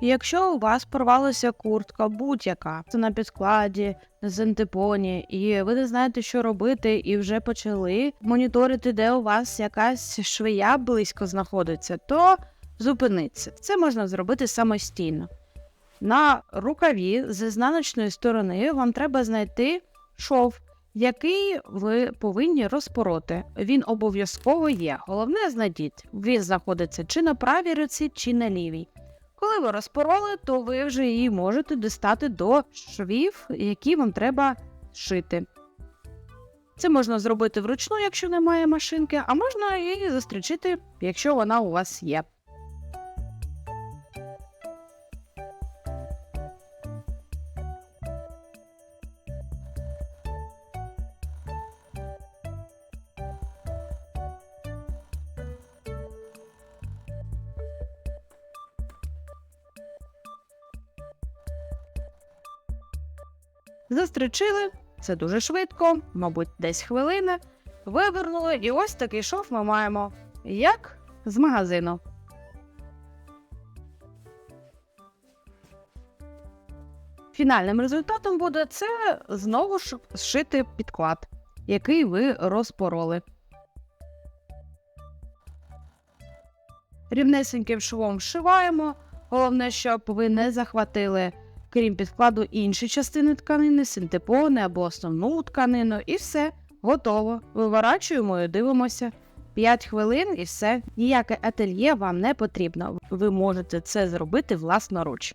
Якщо у вас порвалася куртка, будь-яка, це на підкладі, на синтепоні, і ви не знаєте, що робити, і вже почали моніторити, де у вас якась швея близько знаходиться, то зупиніться. Це можна зробити самостійно. На рукаві з ізнаночної сторони вам треба знайти шов, який ви повинні розпороти. Він обов'язково є. Головне знайдіть, він знаходиться чи на правій руці, чи на лівій. Коли ви розпороли, то ви вже її можете дістати до швів, які вам треба шити. Це можна зробити вручну, якщо немає машинки, а можна її застрічити, якщо вона у вас є. Застричили, це дуже швидко, мабуть, десь хвилини. Вивернули, і ось такий шов ми маємо, як з магазину. Фінальним результатом буде це знову ж зшити підклад, який ви розпороли. Рівнесеньким швом вшиваємо. Головне, щоб ви не захватили крім підкладу, інші частини тканини, синтепони або основну тканину, і все, готово. Виворачуємо і дивимося. 5 хвилин і все. Ніяке ательє вам не потрібно. Ви можете це зробити власноруч.